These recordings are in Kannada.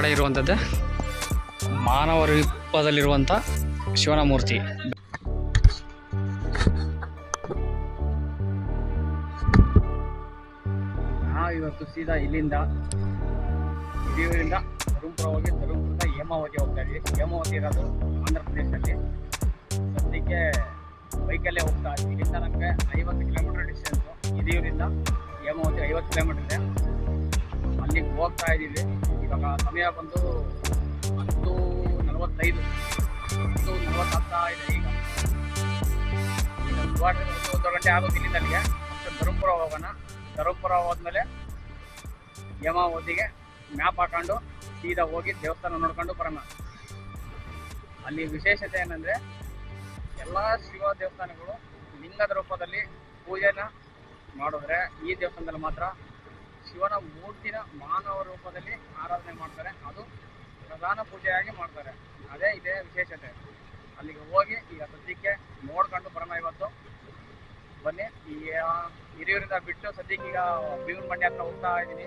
ಇರುವಂಥದ್ದೇ ಮಾನವ ರೂಪದಲ್ಲಿರುವಂಥ ಶಿವನ ಮೂರ್ತಿ. ನಾವು ಇವತ್ತು ಸೀದಾ ಇಲ್ಲಿಂದ ಹಿರಿಯೂರಿಂದ ಧರ್ಮಪುರ ಹೋಗಿ ಹೇಮಾವತಿ ಹೋಗ್ತಾ ಇದ್ವಿ ಹೇಮಾವತಿ ಇರೋದು ಆಂಧ್ರ ಪ್ರದೇಶದಲ್ಲಿ. ಸದ್ಯಕ್ಕೆ ಬೈಕಲ್ಲೇ ಹೋಗ್ತಾ ಇಲ್ಲಿಂದ ನಮಗೆ ಐವತ್ತು ಕಿಲೋಮೀಟರ್ ಡಿಸ್ಟೆನ್ಸು ಹಿರಿಯೂರಿಂದ ಹೇಮಾವತಿ ಐವತ್ತು ಕಿಲೋಮೀಟರ್ ಇದೆ. ಅಲ್ಲಿಗೆ ಹೋಗ್ತಾ ಇದ್ದೀವಿ. ಇವಾಗ ಸಮಯ ಬಂದು ಹತ್ತು ನಲವತ್ತೈದು. ಹತ್ತು ನಲವತ್ತಾಗ್ತಾ ಇದೆ ಈಗ. ವಾರ ಒಂದು ಗಂಟೆ ಇಲ್ಲಿಂದ ಅಲ್ಲಿಗೆ ಧರ್ಮಪುರ ಹೋಗೋಣ. ಧರ್ಮಪುರ ಹೋದ್ಮೇಲೆ ಯಮಾವತಿಗೆ ಮ್ಯಾಪ್ ಹಾಕೊಂಡು ಸೀದಾ ಹೋಗಿ ದೇವಸ್ಥಾನ ನೋಡ್ಕೊಂಡು ಬರೋಣ. ಅಲ್ಲಿ ವಿಶೇಷತೆ ಏನಂದರೆ ಎಲ್ಲ ಶಿವ ದೇವಸ್ಥಾನಗಳು ಲಿಂಗದ ರೂಪದಲ್ಲಿ ಪೂಜೆನ ಮಾಡಿದ್ರೆ ಈ ದೇವಸ್ಥಾನದಲ್ಲಿ ಮಾತ್ರ ಶಿವನ ಮೂರ್ತಿನ ಮಾನವ ರೂಪದಲ್ಲಿ ಆರಾಧನೆ ಮಾಡ್ತಾರೆ. ಅದು ಪ್ರಧಾನ ಪೂಜೆಯಾಗಿ ಮಾಡ್ತಾರೆ. ಅದೇ ಇದೇ ವಿಶೇಷತೆ. ಅಲ್ಲಿಗೆ ಹೋಗಿ ಈಗ ಸದ್ಯಕ್ಕೆ ನೋಡ್ಕೊಂಡು ಬರೋಣ ಇವತ್ತು. ಬನ್ನಿ. ಈ ಹಿರಿಯೂರಿಂದ ಬಿಟ್ಟು ಸದ್ಯಕ್ಕೆ ಈಗ ಭೀಮನ ಮಂಡ್ಯ ಹತ್ರ ಹೋಗ್ತಾ ಇದ್ದೀನಿ.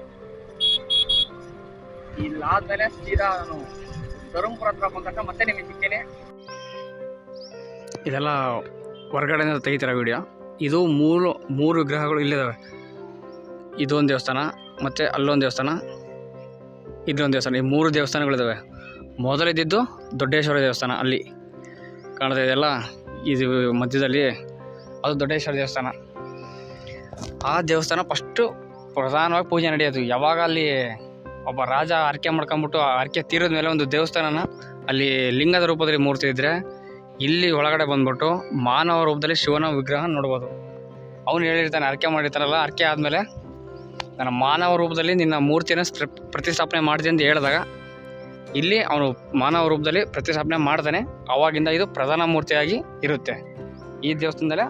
ಇಲ್ಲಾದ್ಮೇಲೆ ಸೀದಾ ನಾನು ಧರ್ಮಪುರ ಹತ್ರ ಬಂದಾಗ ಮತ್ತೆ ನಿಮಗೆ ಸಿಗ್ತೀನಿ. ಇದೆಲ್ಲ ಹೊರಗಡೆಯಿಂದ ತೆಗಿತೀರ ವಿಡಿಯೋ ಇದು ಮೂರು ಮೂರು ವಿಗ್ರಹಗಳು ಇಲ್ಲಿದ್ದಾವೆ. ಇದೊಂದು ದೇವಸ್ಥಾನ, ಮತ್ತು ಅಲ್ಲೊಂದು ದೇವಸ್ಥಾನ ಇದೊಂದು ದೇವಸ್ಥಾನ. ಈ ಮೂರು ದೇವಸ್ಥಾನಗಳಿದ್ದಾವೆ ಮೊದಲಿದ್ದಿದ್ದು ದೊಡ್ಡೇಶ್ವರ ದೇವಸ್ಥಾನ ಅಲ್ಲಿ ಕಾಣ್ತಾ ಇದೆಯಲ್ಲ ಇದು ಮಧ್ಯದಲ್ಲಿ. ಅದು ದೊಡ್ಡೇಶ್ವರ ದೇವಸ್ಥಾನ. ಆ ದೇವಸ್ಥಾನ ಫಸ್ಟು ಪ್ರಧಾನವಾಗಿ ಪೂಜೆ ನಡೆಯೋದು. ಯಾವಾಗ ಅಲ್ಲಿ ಒಬ್ಬ ರಾಜ ಆರ್ಕೆ ಮಾಡ್ಕೊಂಬಿಟ್ಟು ಆ ಆರ್ಕೆ ತೀರದ ಮೇಲೆ ಒಂದು ದೇವಸ್ಥಾನನ ಅಲ್ಲಿ ಲಿಂಗದ ರೂಪದಲ್ಲಿ ಮೂರ್ತಿ ಇದ್ದರೆ ಇಲ್ಲಿ ಒಳಗಡೆ ಬಂದ್ಬಿಟ್ಟು ಮಾನವ ರೂಪದಲ್ಲಿ ಶಿವನ ವಿಗ್ರಹ ನೋಡ್ಬೋದು. ಅವನು ಹೇಳಿರ್ತಾನೆ, ಆರ್ಕೆ ಮಾಡಿರ್ತಾನಲ್ಲ, ಆರ್ಕೆ ಆದಮೇಲೆ ನನ್ನ ಮಾನವ ರೂಪದಲ್ಲಿ ನಿನ್ನ ಮೂರ್ತಿಯನ್ನು ಪ್ರತಿಷ್ಠಾಪನೆ ಮಾಡಿದೆ ಅಂತ ಹೇಳಿದಾಗ, ಇಲ್ಲಿ ಅವನು ಮಾನವ ರೂಪದಲ್ಲಿ ಪ್ರತಿಷ್ಠಾಪನೆ ಮಾಡ್ತಾನೆ. ಅವಾಗಿಂದ ಇದು ಪ್ರಧಾನ ಮೂರ್ತಿಯಾಗಿ ಇರುತ್ತೆ. ಈ ದೇವಸ್ಥಾನದಲ್ಲೇ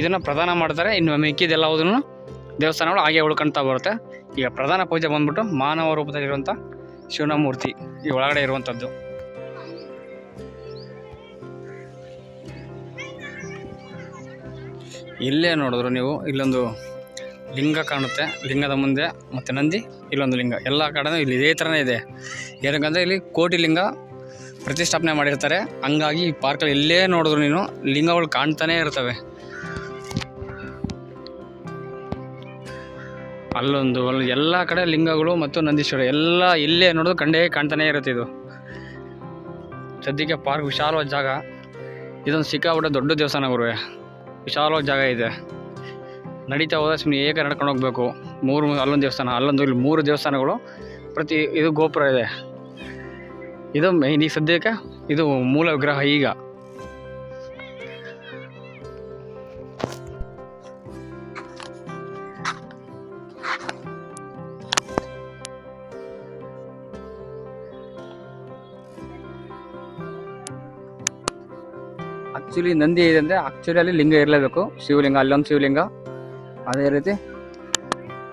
ಇದನ್ನು ಪ್ರಧಾನ ಮಾಡ್ತಾರೆ. ಇನ್ನು ಮಿಕ್ಕಿದೆಲ್ಲವುದನ್ನು ದೇವಸ್ಥಾನಗಳು ಹಾಗೆ ಉಳ್ಕೊಳ್ತಾ ಬರುತ್ತೆ. ಈಗ ಪ್ರಧಾನ ಪೂಜೆ ಬಂದ್ಬಿಟ್ಟು ಮಾನವ ರೂಪದಲ್ಲಿರುವಂಥ ಶಿವನ ಮೂರ್ತಿ ಈ ಒಳಗಡೆ ಇರುವಂಥದ್ದು ಇಲ್ಲೇ ನೋಡಿದ್ರು ನೀವು ಇಲ್ಲೊಂದು ಲಿಂಗ ಕಾಣುತ್ತೆ. ಲಿಂಗದ ಮುಂದೆ ಮತ್ತು ನಂದಿ, ಇಲ್ಲೊಂದು ಲಿಂಗ. ಎಲ್ಲ ಕಡೆನೂ ಇಲ್ಲಿ ಇದೇ ಥರನೇ ಇದೆ. ಏನಕ್ಕಂದರೆ ಇಲ್ಲಿ ಕೋಟಿ ಲಿಂಗ ಪ್ರತಿಷ್ಠಾಪನೆ ಮಾಡಿರ್ತಾರೆ. ಹಂಗಾಗಿ ಈ ಪಾರ್ಕಲ್ಲಿ ಎಲ್ಲೇ ನೋಡಿದ್ರು ನೀನು ಲಿಂಗಗಳು ಕಾಣ್ತಾನೇ ಇರ್ತವೆ. ಅಲ್ಲೊಂದು ಅಲ್ಲಿ ಎಲ್ಲ ಕಡೆ ಲಿಂಗಗಳು ಮತ್ತು ನಂದೀಶ್ವರ ಎಲ್ಲ ಇಲ್ಲೇ ನೋಡಿದ್ರು ಕಂಡೇ ಕಾಣ್ತಾನೇ ಇರುತ್ತೆ ಇದು. ಸದ್ಯಕ್ಕೆ ಪಾರ್ಕ್ ವಿಶಾಲವಾದ ಜಾಗ. ಇದೊಂದು ಸಿಕ್ಕಾಪಟ್ಟೆ ದೊಡ್ಡ ದೇವಸ್ಥಾನ ಗುರುವೆ. ವಿಶಾಲವಾದ ಜಾಗ ಇದೆ. ನಡೀತಾ ಹೋದ್ರೆ ಸುಮ್ಮನೆ ಏಕ ನಡ್ಕೊಂಡು ಹೋಗ್ಬೇಕು. ಮೂರು ಅಲ್ಲೊಂದು ದೇವಸ್ಥಾನ, ಅಲ್ಲೊಂದು ಇಲ್ಲಿ ಮೂರು ದೇವಸ್ಥಾನಗಳು ಪ್ರತಿ ಇದು ಗೋಪುರ ಇದೆ. ಇದು ಮೈನ್ ಈ ಸದ್ಯಕ್ಕೆ ಇದು ಮೂಲ ವಿಗ್ರಹ ಈಗ. ಆ್ಯಕ್ಚುಲಿ ನಂದಿ ಇದೆ ಅಂದರೆ ಆ್ಯಕ್ಚುಲಿ ಅಲ್ಲಿ ಲಿಂಗ ಇರಲೇಬೇಕು. ಶಿವಲಿಂಗ, ಅಲ್ಲೊಂದು ಶಿವಲಿಂಗ. ಅದೇ ರೀತಿ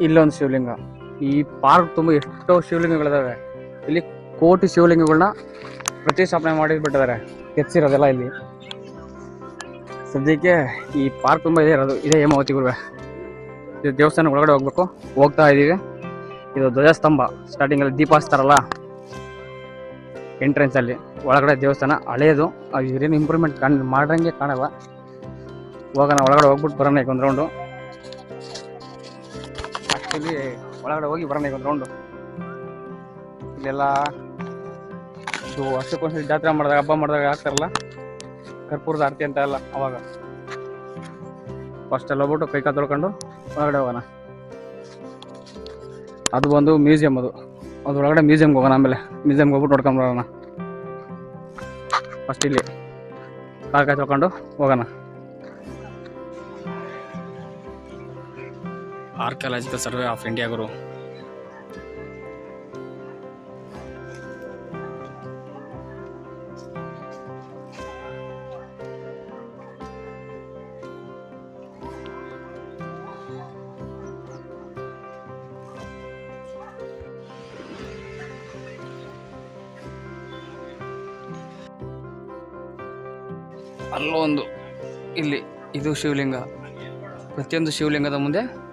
ಇಲ್ಲೊಂದು ಶಿವಲಿಂಗ. ಈ ಪಾರ್ಕ್ ತುಂಬ ಎಷ್ಟೋ ಶಿವಲಿಂಗಗಳಿದಾವೆ. ಇಲ್ಲಿ ಕೋಟಿ ಶಿವಲಿಂಗಗಳನ್ನ ಪ್ರತಿಷ್ಠಾಪನೆ ಮಾಡಿ ಬಿಟ್ಟಿದ್ದಾರೆ ಕೆತ್ತಿರೋದೆಲ್ಲ ಇಲ್ಲಿ. ಸದ್ಯಕ್ಕೆ ಈ ಪಾರ್ಕ್ ತುಂಬ ಇದೆ, ಇರೋದು ಇದೇ ಹೇಮಾವತಿ ಗುರುವೆ. ಇದು ದೇವಸ್ಥಾನ ಒಳಗಡೆ ಹೋಗ್ಬೇಕು. ಹೋಗ್ತಾ ಇದ್ದೀವಿ. ಇದು ಧ್ವಜಸ್ತಂಭ. ಸ್ಟಾರ್ಟಿಂಗಲ್ಲಿ ದೀಪ ಹಚ್ತಾರಲ್ಲ? ಎಂಟ್ರೆನ್ಸ್ ಅಲ್ಲಿ. ಒಳಗಡೆ ದೇವಸ್ಥಾನ ಹಳೆಯದು ಇದೇನು ಇಂಪ್ರೂವ್ಮೆಂಟ್ ಕಾಣ್ ಮಾಡ್ರಂಗೆ ಕಾಣಲ್ಲ. ಹೋಗೋಣ, ಒಳಗಡೆ ಹೋಗ್ಬಿಟ್ಟು ಬರೋಣ ಈಗ ಒಂದು ರೌಂಡು ಆ್ಯಕ್ಚುಲಿ ಒಳಗಡೆ ಹೋಗಿ ಬರೋಣ ಈಗ ಒಂದು ರೌಂಡು ಇಲ್ಲೆಲ್ಲ ಇದು ವರ್ಷಕ್ಕೊಂದ್ಸರಿ ಜಾತ್ರೆ ಮಾಡಿದಾಗ, ಹಬ್ಬ ಮಾಡಿದಾಗ ಹಾಕ್ತಾರಲ್ಲ, ಕರ್ಪೂರದ ಆರತಿ ಅಂತ ಎಲ್ಲ ಅವಾಗ. ಫಸ್ಟ್ ಅಲ್ಲಿ ಹೋಗ್ಬಿಟ್ಟು ಕೈ ಕಾಲು ತೊಳ್ಕೊಂಡು ಒಳಗಡೆ ಹೋಗೋಣ. ಅದು ಬಂದು ಮ್ಯೂಸಿಯಂ ಅದು. ಅದು ಒಳಗಡೆ ಮ್ಯೂಸಿಯಮ್ಗೆ ಹೋಗೋಣ ಆಮೇಲೆ. ಮ್ಯೂಸಿಯಮ್ಗೆ ಹೋಗ್ಬಿಟ್ಟು ನೋಡ್ಕೊಂಡು ಬರೋಣ. ಫಸ್ಟ್ ಇಲ್ಲಿ ಕಾಲ್ ಕಾಯಿ ತೊಳ್ಕೊಂಡು ಹೋಗೋಣ. ಆರ್ಕಿಯಾಲಜಿಕಲ್ ಸರ್ವೆ ಆಫ್ ಇಂಡಿಯಾ ಗುರು. ಅಲ್ಲೊಂದು ಇಲ್ಲಿ ಇದು ಶಿವಲಿಂಗ. ಪ್ರತಿಯೊಂದು ಶಿವಲಿಂಗದ ಮುಂದೆ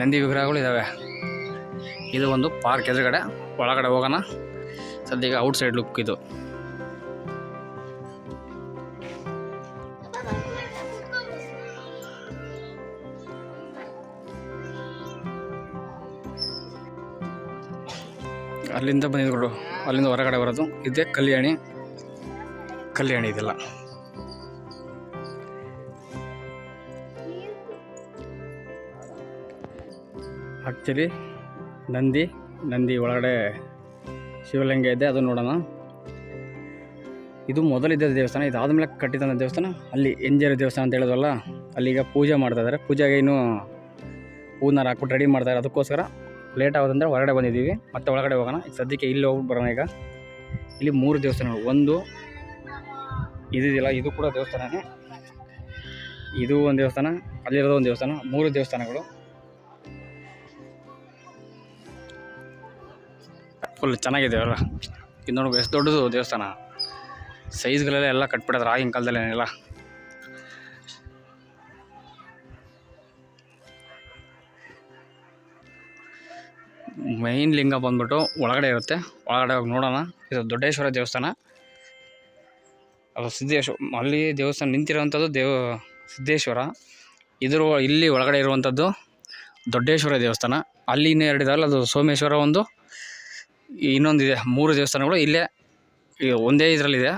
ನಂದಿ ವಿಗ್ರಹಗಳು ಇದ್ದಾವೆ ಇದು ಒಂದು ಪಾರ್ಕ್ ಎದುರುಗಡೆ. ಒಳಗಡೆ ಹೋಗೋಣ. ಸದ್ಯಕ್ಕೆ ಔಟ್ ಸೈಡ್ ಲುಕ್ ಇದು. ಅಲ್ಲಿಂದ ಬಂದಿದ್ರು ಅಲ್ಲಿಂದ ಹೊರಗಡೆ ಬರೋದು. ಇದೇ ಕಲ್ಯಾಣಿ. ಕಲ್ಯಾಣಿ ಇದೆಲ್ಲ. ಆ್ಯಕ್ಚುಲಿ ನಂದಿ ನಂದಿ ಒಳಗಡೆ ಶಿವಲಿಂಗ ಇದೆ, ಅದು ನೋಡೋಣ. ಇದು ಮೊದಲಿದ್ದ ದೇವಸ್ಥಾನ ಇದಾದಮೇಲೆ ಕಟ್ಟಿದಂಥ ದೇವಸ್ಥಾನ. ಅಲ್ಲಿ ಎಂಜೇರು ದೇವಸ್ಥಾನ ಅಂತ ಹೇಳಿದ್ವಲ್ಲ ಅಲ್ಲಿಗ ಪೂಜೆ ಮಾಡ್ತಾ ಇದ್ದಾರೆ. ಪೂಜೆಗೆ ಇನ್ನೂ ಹೂನಾರು ಹಾಕ್ಬಿಟ್ಟು ರೆಡಿ ಮಾಡ್ತಾರೆ ಅದಕ್ಕೋಸ್ಕರ ಲೇಟ್ ಆಗೋದಂದ್ರೆ ಹೊರಗಡೆ ಬಂದಿದ್ದೀವಿ. ಮತ್ತೆ ಒಳಗಡೆ ಹೋಗೋಣ. ಈಗ ಸದ್ಯಕ್ಕೆ ಇಲ್ಲಿ ಹೋಗ್ಬಿಟ್ಟು ಬರೋಣ ಈಗ. ಇಲ್ಲಿ ಮೂರು ದೇವಸ್ಥಾನಗಳು. ಒಂದು ಇದಿದೆಯಲ್ಲ ಇದು ಕೂಡ ದೇವಸ್ಥಾನನೇ. ಇದು ಒಂದು ದೇವಸ್ಥಾನ, ಅಲ್ಲಿರೋದು ಒಂದು ದೇವಸ್ಥಾನ. ಮೂರು ದೇವಸ್ಥಾನಗಳು. ಫುಲ್ ಚೆನ್ನಾಗಿದೆ ಅಲ್ಲ ಇದು ನೋಡಿ, ಎಷ್ಟು ದೊಡ್ಡದು ದೇವಸ್ಥಾನ. ಸೈಜ್ಗಳೆಲ್ಲ ಎಲ್ಲ ಕಟ್ಬಿಡೋದು ಆಗಿನ ಕಾಲದಲ್ಲಿ ಏನಿಲ್ಲ. ಮೈನ್ ಲಿಂಗ ಬಂದ್ಬಿಟ್ಟು ಒಳಗಡೆ ಇರುತ್ತೆ. ಒಳಗಡೆ ಹೋಗಿ ನೋಡೋಣ. ಇದು ದೊಡ್ಡೇಶ್ವರ ದೇವಸ್ಥಾನ. ಅದು ಸಿದ್ದೇಶ್ವರ ಅಲ್ಲಿ ದೇವಸ್ಥಾನ ನಿಂತಿರುವಂಥದ್ದು ದೇವ ಸಿದ್ದೇಶ್ವರ. ಇದ್ರ ಇಲ್ಲಿ ಒಳಗಡೆ ಇರುವಂಥದ್ದು ದೊಡ್ಡೇಶ್ವರ ದೇವಸ್ಥಾನ. ಅಲ್ಲಿ ಇನ್ನೂ ಎರಡು ಇದಾವಲ್ಲ ಅದು ಸೋಮೇಶ್ವರ ಒಂದು. ಇನ್ನೊಂದಿದೆ ಮೂರು ದೇವಸ್ಥಾನಗಳು ಇಲ್ಲೇ ಒಂದೇ ಇದರಲ್ಲಿದೆ.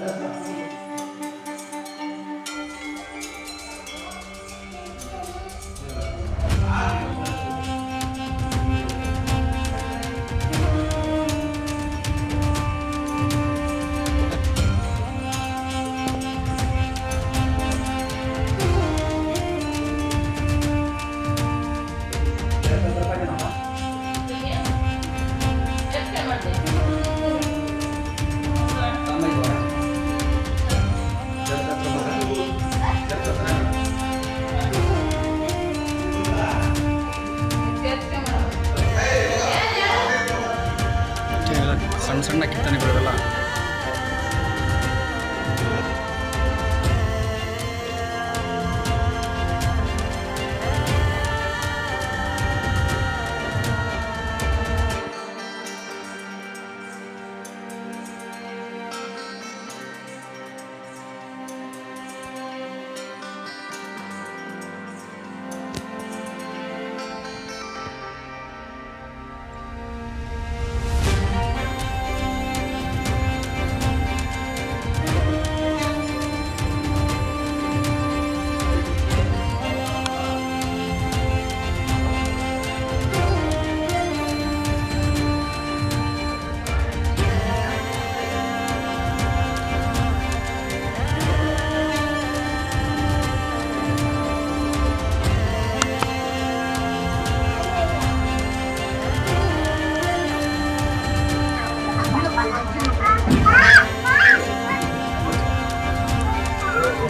ಎಲ್ಲ